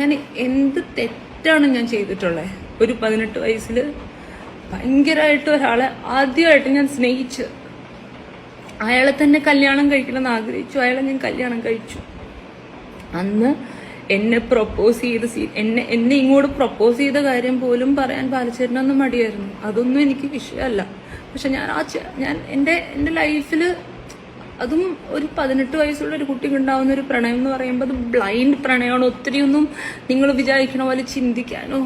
ഞാൻ എന്ത് തെറ്റാണ് ഞാൻ ചെയ്തിട്ടുള്ളത് ഒരു പതിനെട്ട് വയസ്സിൽ ഭയങ്കരമായിട്ട് ഒരാളെ ആദ്യമായിട്ട് ഞാൻ സ്നേഹിച്ച് അയാളെ തന്നെ കല്യാണം കഴിക്കണമെന്ന് ആഗ്രഹിച്ചു. അയാളെ ഞാൻ കല്യാണം കഴിച്ചു. അന്ന് എന്നെ പ്രൊപ്പോസ് ചെയ്ത് എന്നെ എന്നെ ഇങ്ങോട്ട് പ്രൊപ്പോസ് ചെയ്ത കാര്യം പോലും പറയാൻ ബാലചേട്ടനൊന്നും മടിയായിരുന്നു. അതൊന്നും എനിക്ക് വിഷയമല്ല. പക്ഷെ ഞാൻ ആ ഞാൻ എന്റെ എന്റെ ലൈഫിൽ അതും ഒരു പതിനെട്ട് വയസ്സുള്ള ഒരു കുട്ടിക്ക് ഉണ്ടാവുന്ന ഒരു പ്രണയം എന്ന് പറയുമ്പോൾ അത് ബ്ലൈൻഡ് പ്രണയമാണ്. ഒത്തിരിയൊന്നും നിങ്ങൾ വിചാരിക്കണ പോലെ ചിന്തിക്കാനോ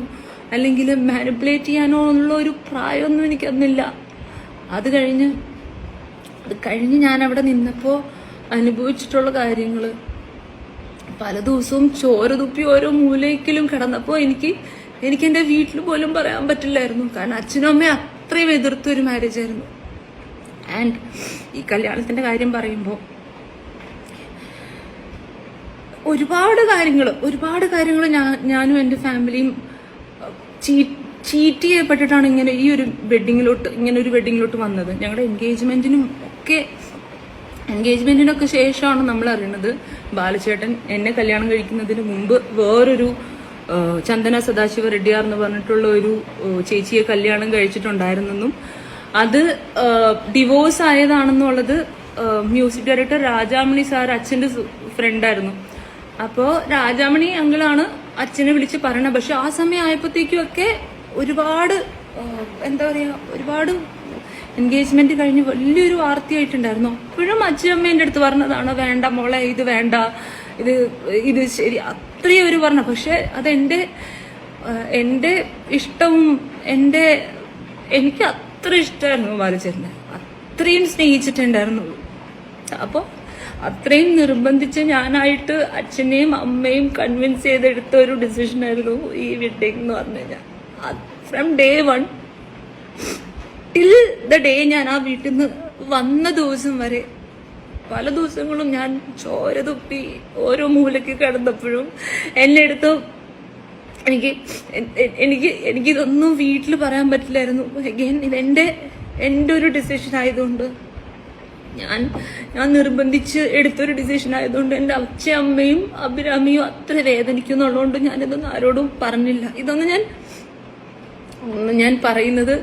അല്ലെങ്കിൽ മാനിപ്പുലേറ്റ് ചെയ്യാനോ ഉള്ള ഒരു പ്രായമൊന്നും എനിക്കന്നില്ല അത് കഴിഞ്ഞ് അത് കഴിഞ്ഞ് ഞാൻ അവിടെ നിന്നപ്പോൾ അനുഭവിച്ചിട്ടുള്ള കാര്യങ്ങൾ പല ദിവസവും ചോര തുപ്പി ഓരോ മൂലയ്ക്കിലും കിടന്നപ്പോൾ എനിക്ക് എനിക്ക് എന്റെ വീട്ടിൽ പോലും പറയാൻ പറ്റില്ലായിരുന്നു. കാരണം അച്ഛനും അമ്മയും അത്രയും എതിർത്തൊരു മാരേജ് ആയിരുന്നു. ആൻഡ് ഈ കല്യാണത്തിന്റെ കാര്യം പറയുമ്പോൾ ഒരുപാട് കാര്യങ്ങൾ ഒരുപാട് കാര്യങ്ങൾ ഞാൻ ഞാനും എന്റെ ഫാമിലിയും ചീറ്റ് ചെയ്യപ്പെട്ടിട്ടാണ് ഇങ്ങനെ ഈ ഒരു വെഡിങ്ങിലോട്ട് ഇങ്ങനെ ഒരു വെഡിങ്ങിലോട്ട് വന്നത്. ഞങ്ങളുടെ എൻഗേജ്മെന്റിനും ഒക്കെ എൻഗേജ്മെന്റിനൊക്കെ ശേഷമാണ് നമ്മൾ അറിയുന്നത് ബാലചേട്ടൻ എന്നെ കല്യാണം കഴിക്കുന്നതിന് മുമ്പ് വേറൊരു ചന്ദന സദാശിവ റെഡ്ഡിയാർ എന്ന് പറഞ്ഞിട്ടുള്ള ഒരു ചേച്ചിയെ കല്യാണം കഴിച്ചിട്ടുണ്ടായിരുന്നെന്നും അത് ഡിവോഴ്സ് ആയതാണെന്നുള്ളത് മ്യൂസിക് ഡയറക്ടർ രാജാമണി സാർ അച്ഛന്റെ ഫ്രണ്ടായിരുന്നു അപ്പോൾ രാജാമണി അങ്കിളാണ് അച്ഛനെ വിളിച്ച് പറയണത്. പക്ഷെ ആ സമയം ആയപ്പോഴത്തേക്കും ഒക്കെ ഒരുപാട് എന്താ പറയാ ഒരുപാട് എൻഗേജ്മെന്റ് കഴിഞ്ഞ് വലിയൊരു വാർത്തയായിട്ടുണ്ടായിരുന്നു. അപ്പോഴും അച്ഛനമ്മ എന്റെ അടുത്ത് പറഞ്ഞതാണ് വേണ്ട മോളെ ഇത് വേണ്ട. ഇത് ഇത് ശരി. അത്രയും ഒരു പറഞ്ഞു. പക്ഷെ അതെന്റെ എന്റെ ഇഷ്ടവും എന്റെ എനിക്ക് അത്ര ഇഷ്ടമായിരുന്നു ബാലചേട്ടനെ അത്രയും സ്നേഹിച്ചിട്ടുണ്ടായിരുന്നുള്ളൂ. അപ്പോൾ അത്രയും നിർബന്ധിച്ച് ഞാനായിട്ട് അച്ഛനെയും അമ്മയും കൺവിൻസ് ചെയ്തെടുത്ത ഒരു ഡിസിഷൻ ആയിരുന്നു ഈ വെഡിങ് എന്ന് പറഞ്ഞു കഴിഞ്ഞാൽ from day one till the day ഞാൻ ആ വീട്ടിൽ നിന്ന് വന്ന ദിവസം വരെ പല ദിവസങ്ങളും ഞാൻ ചോര തുപ്പി ഓരോ മൂലയ്ക്ക് കിടന്നപ്പോഴും എന്നെ എടുത്ത് എനിക്ക് എനിക്ക് എനിക്കിതൊന്നും വീട്ടിൽ പറയാൻ പറ്റില്ലായിരുന്നു. അഗൈൻ ഇത് എന്റെ എന്റെ ഒരു ഡിസിഷൻ ആയതുകൊണ്ട്. ഞാൻ ഞാൻ നിർബന്ധിച്ച് എടുത്തൊരു ഡിസിഷൻ ആയതുകൊണ്ട് എന്റെ അച്ഛ അമ്മയും അഭിരാമിയും അത്ര വേദനിക്കുന്നുള്ളതുകൊണ്ട് ഞാനിതൊന്നും ആരോടും പറഞ്ഞില്ല. ഇതൊന്നും ഞാൻ ഒന്ന് ഞാൻ പറയുന്നത്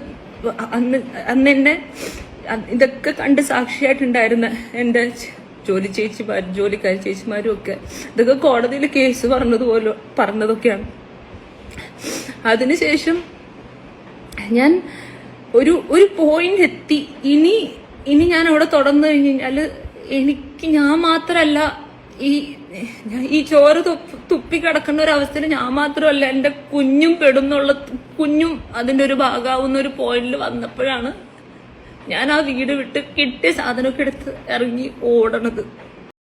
അന്ന് അന്ന് എന്നെ ഇതൊക്കെ കണ്ട് സാക്ഷിയായിട്ടുണ്ടായിരുന്ന എന്റെ ജോലി ചേച്ചിമാരും ജോലിക്കാരി ചേച്ചിമാരും ഒക്കെ. ഇതൊക്കെ കോടതിയിൽ കേസ് പറഞ്ഞതുപോലെ പറഞ്ഞതൊക്കെയാണ്. അതിനുശേഷം ഞാൻ ഒരു ഒരു പോയിന്റ് എത്തി. ഇനി ഇനി ഞാൻ അവിടെ തുടർന്നു കഴിഞ്ഞ് കഴിഞ്ഞാൽ എനിക്ക് ഞാൻ മാത്രല്ല ഈ ഈ ചോറ് തുപ്പി കിടക്കുന്ന ഒരു അവസ്ഥയിൽ ഞാൻ മാത്രമല്ല എന്റെ കുഞ്ഞും പെടുന്നുള്ള കുഞ്ഞും അതിന്റെ ഒരു ഭാഗമാവുന്ന ഒരു പോയിന്റിൽ വന്നപ്പോഴാണ് ഞാൻ ആ വീട് വിട്ട് കിട്ടിയ സാധനമൊക്കെ എടുത്ത് ഇറങ്ങി ഓടണത്.